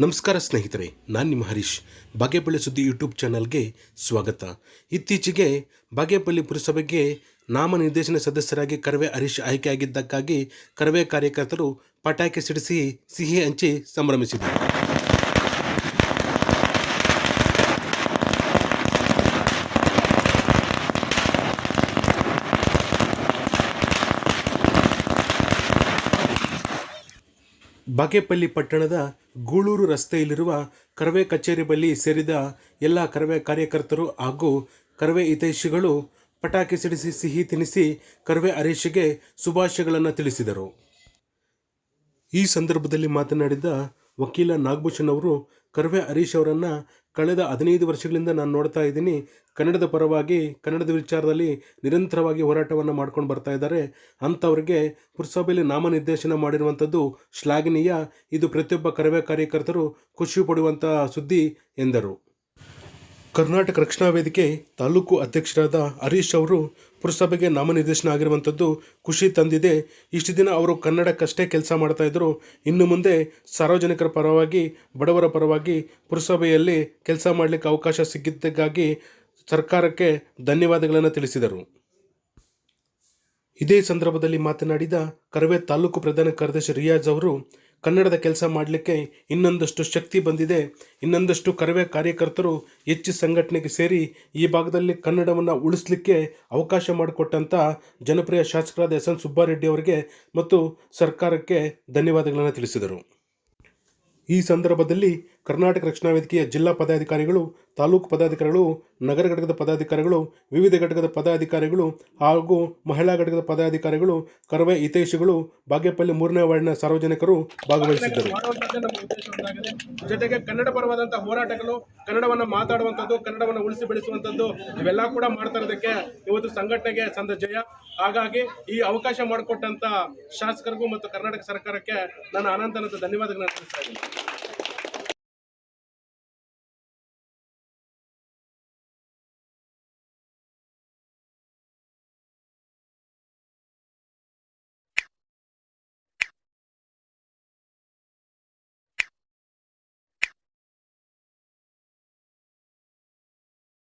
ನಮಸ್ಕಾರ ಸ್ನೇಹಿತರೆ, ನಾನು ನಿಮ್ಮ ಹರೀಶ್. ಬಗೆಬಳ್ಳಿ ಸುದ್ದಿ ಯೂಟ್ಯೂಬ್ ಚಾನಲ್ಗೆ ಸ್ವಾಗತ. ಇತ್ತೀಚೆಗೆ ಬಾಗೇಪಲ್ಲಿ ಪುರಸಭೆಗೆ ನಾಮನಿರ್ದೇಶನ ಸದಸ್ಯರಾಗಿ ಕರವೇ ಹರೀಶ್ ಆಯ್ಕೆಯಾಗಿದ್ದಕ್ಕಾಗಿ ಕರವೇ ಕಾರ್ಯಕರ್ತರು ಪಟಾಕಿ ಸಿಡಿಸಿ ಸಿಹಿ ಹಂಚಿ ಸಂಭ್ರಮಿಸಿದರು. ಬಾಗೇಪಲ್ಲಿ ಪಟ್ಟಣದ ಗೂಳೂರು ರಸ್ತೆಯಲ್ಲಿರುವ ಕರವೆ ಕಚೇರಿ ಬಳಿ ಸೇರಿದ ಎಲ್ಲ ಕರವೆ ಕಾರ್ಯಕರ್ತರು ಹಾಗೂ ಕರವೆ ಹಿತೈಷಿಗಳು ಪಟಾಕಿ ಸಿಡಿಸಿ ಸಿಹಿ ತಿನಿಸಿ ಕರವೆ ಹರೀಶಿಗೆ ಶುಭಾಶಯಗಳನ್ನು ತಿಳಿಸಿದರು. ಈ ಸಂದರ್ಭದಲ್ಲಿ ಮಾತನಾಡಿದ ವಕೀಲ ನಾಗಭೂಷಣ್ ಅವರು, ಕರ್ವೆ ಹರೀಶ್ ಅವರನ್ನು ಕಳೆದ ಹದಿನೈದು ವರ್ಷಗಳಿಂದ ನಾನು ನೋಡ್ತಾ ಇದ್ದೀನಿ. ಕನ್ನಡದ ಪರವಾಗಿ ಕನ್ನಡದ ವಿಚಾರದಲ್ಲಿ ನಿರಂತರವಾಗಿ ಹೋರಾಟವನ್ನು ಮಾಡ್ಕೊಂಡು ಬರ್ತಾ ಇದ್ದಾರೆ. ಅಂಥವ್ರಿಗೆ ಪುರಸಭೆಯಲ್ಲಿ ನಾಮನಿರ್ದೇಶನ ಮಾಡಿರುವಂಥದ್ದು ಶ್ಲಾಘನೀಯ. ಇದು ಪ್ರತಿಯೊಬ್ಬ ಕರವೇ ಕಾರ್ಯಕರ್ತರು ಖುಷಿ ಪಡುವಂಥ ಸುದ್ದಿ ಎಂದರು. ಕರ್ನಾಟಕ ರಕ್ಷಣಾ ವೇದಿಕೆ ತಾಲೂಕು ಅಧ್ಯಕ್ಷರಾದ ಹರೀಶ್ ಅವರು ಪುರಸಭೆಗೆ ನಾಮನಿರ್ದೇಶನ ಆಗಿರುವಂಥದ್ದು ಖುಷಿ ತಂದಿದೆ. ಇಷ್ಟು ದಿನ ಅವರು ಕನ್ನಡಕ್ಕಷ್ಟೇ ಕೆಲಸ ಮಾಡ್ತಾ ಇದ್ದರು ಇನ್ನು ಮುಂದೆ ಸಾರ್ವಜನಿಕರ ಪರವಾಗಿ, ಬಡವರ ಪರವಾಗಿ ಪುರಸಭೆಯಲ್ಲಿ ಕೆಲಸ ಮಾಡಲಿಕ್ಕೆ ಅವಕಾಶ ಸಿಕ್ಕಿದ್ದಕ್ಕಾಗಿ ಸರ್ಕಾರಕ್ಕೆ ಧನ್ಯವಾದಗಳನ್ನು ತಿಳಿಸಿದರು. ಇದೇ ಸಂದರ್ಭದಲ್ಲಿ ಮಾತನಾಡಿದ ಕರವೇ ತಾಲೂಕು ಪ್ರಧಾನ ಕಾರ್ಯದರ್ಶಿ ರಿಯಾಜ್ ಅವರು ಕನ್ನಡದ ಕೆಲಸ ಮಾಡಲಿಕ್ಕೆ ಇನ್ನೊಂದಷ್ಟು ಶಕ್ತಿ ಬಂದಿದೆ. ಇನ್ನೊಂದಷ್ಟು ಕರವೇ ಕಾರ್ಯಕರ್ತರು ಹೆಚ್ಚು ಸಂಘಟನೆಗೆ ಸೇರಿ ಈ ಭಾಗದಲ್ಲಿ ಕನ್ನಡವನ್ನು ಉಳಿಸಲಿಕ್ಕೆ ಅವಕಾಶ ಮಾಡಿಕೊಟ್ಟಂಥ ಜನಪ್ರಿಯ ಶಾಸಕರಾದ ಎಸ್ ಎನ್ ಸುಬ್ಬಾರೆಡ್ಡಿ ಅವರಿಗೆ ಮತ್ತು ಸರ್ಕಾರಕ್ಕೆ ಧನ್ಯವಾದಗಳನ್ನು ತಿಳಿಸಿದರು. ಈ ಸಂದರ್ಭದಲ್ಲಿ ಕರ್ನಾಟಕ ರಕ್ಷಣಾ ವೇದಿಕೆಯ ಜಿಲ್ಲಾ ಪದಾಧಿಕಾರಿಗಳು, ತಾಲೂಕು ಪದಾಧಿಕಾರಿಗಳು, ನಗರ ಘಟಕದ ಪದಾಧಿಕಾರಿಗಳು, ವಿವಿಧ ಘಟಕದ ಪದಾಧಿಕಾರಿಗಳು ಹಾಗೂ ಮಹಿಳಾ ಘಟಕದ ಪದಾಧಿಕಾರಿಗಳು, ಕರವೇ ಹಿತೈಷಿಗಳು, ಬಾಗೇಪಲ್ಲಿ ಮೂರನೇ ವಾರ್ಡಿನ ಸಾರ್ವಜನಿಕರು ಭಾಗವಹಿಸಿದ್ದರು. ಜೊತೆಗೆ ಕನ್ನಡ ಪರವಾದಂತಹ ಹೋರಾಟಗಳು, ಕನ್ನಡವನ್ನು ಮಾತಾಡುವಂಥದ್ದು, ಕನ್ನಡವನ್ನು ಉಳಿಸಿ ಬೆಳೆಸುವಂಥದ್ದು, ಇವೆಲ್ಲ ಕೂಡ ಮಾಡ್ತಾ ಇರೋದಕ್ಕೆ ಇವತ್ತು ಸಂಘಟನೆಗೆ ಸಂದ ಜಯ. ಹಾಗಾಗಿ ಈ ಅವಕಾಶ ಮಾಡಿಕೊಟ್ಟಂತ ಶಾಸಕರಿಗೂ ಮತ್ತು ಕರ್ನಾಟಕ ಸರ್ಕಾರಕ್ಕೆ ನಾನು ಅನಂತ ಅನಂತ ಧನ್ಯವಾದಗಳನ್ನು ತಿಳಿಸ್ತಾ ಇದ್ದೀನಿ.